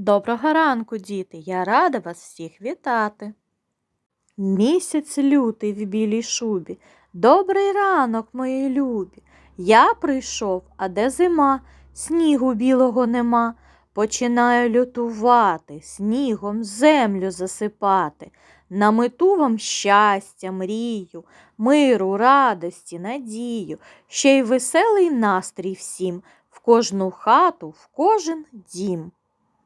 Доброго ранку, діти! Я рада вас всіх вітати. Місяць лютий в білій шубі. Добрий ранок, мої любі. Я прийшов, а де зима? Снігу білого нема. Починаю лютувати, снігом землю засипати. На мету вам щастя, мрію, миру, радості, надію, ще й веселий настрій всім, в кожну хату, в кожен дім.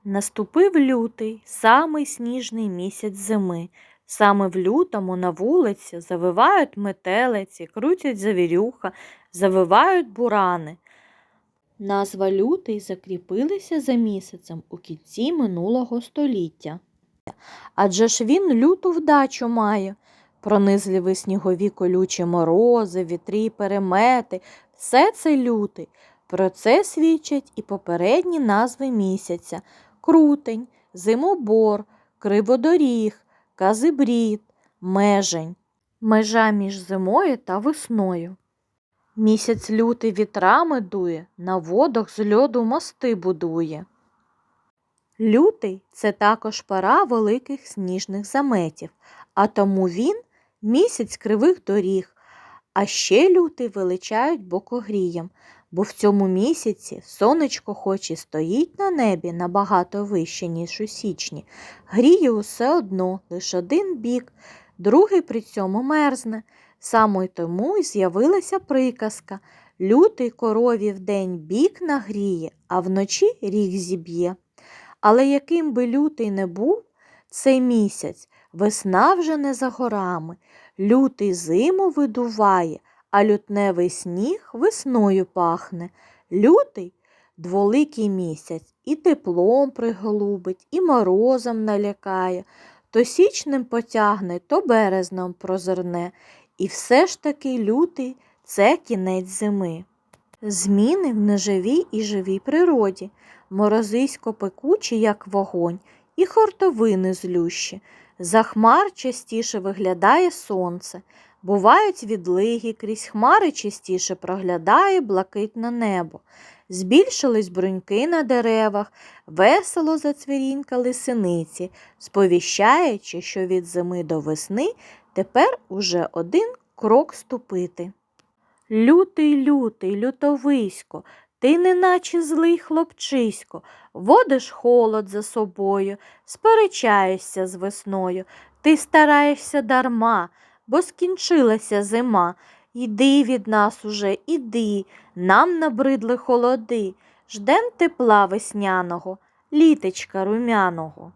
Наступив лютий, самий сніжний місяць зими. Саме в лютому на вулиці завивають метелиці, крутять завірюха, завивають бурани. Назва лютий закріпилася за місяцем у кінці минулого століття. Адже ж він люту вдачу має. Пронизливі снігові колючі морози, вітрі перемети, все це лютий. Про це свідчать і попередні назви місяця крутень, зимобор, криводоріг, казибрід, межень, межа між зимою та весною. Місяць лютий вітрами дує, на водах з льоду мости будує. Лютий це також пора великих сніжних заметів, а тому він місяць кривих доріг, а ще лютий величають бокогрієм, бо в цьому місяці сонечко хоч і стоїть на небі набагато вище, ніж у січні, гріє усе одно лише один бік, другий при цьому мерзне. Саме тому й з'явилася приказка Лютий корові вдень бік нагріє, а вночі ріг зіб'є. Але яким би лютий не був цей місяць, весна вже не за горами, лютий зиму видуває, а лютневий сніг весною пахне. Лютий дволикий місяць і теплом приголубить, і морозом налякає, то січним потягне, то березном прозирне. І все ж таки лютий це кінець зими. Зміни в неживій і живій природі, морозисько пекучі, як вогонь, і хортовини злющі. За хмар частіше виглядає сонце, бувають відлиги, крізь хмари частіше проглядає блакитне небо. Збільшились бруньки на деревах, весело зацвірінькали синиці, сповіщаючи, що від зими до весни тепер уже один крок ступити. Лютий, лютий, лютовисько, ти неначе злий хлопчисько, водиш холод за собою, сперечаєшся з весною, ти стараєшся дарма, бо скінчилася зима. Іди від нас уже, іди, нам набридли холоди, ждем тепла весняного, літечка румяного.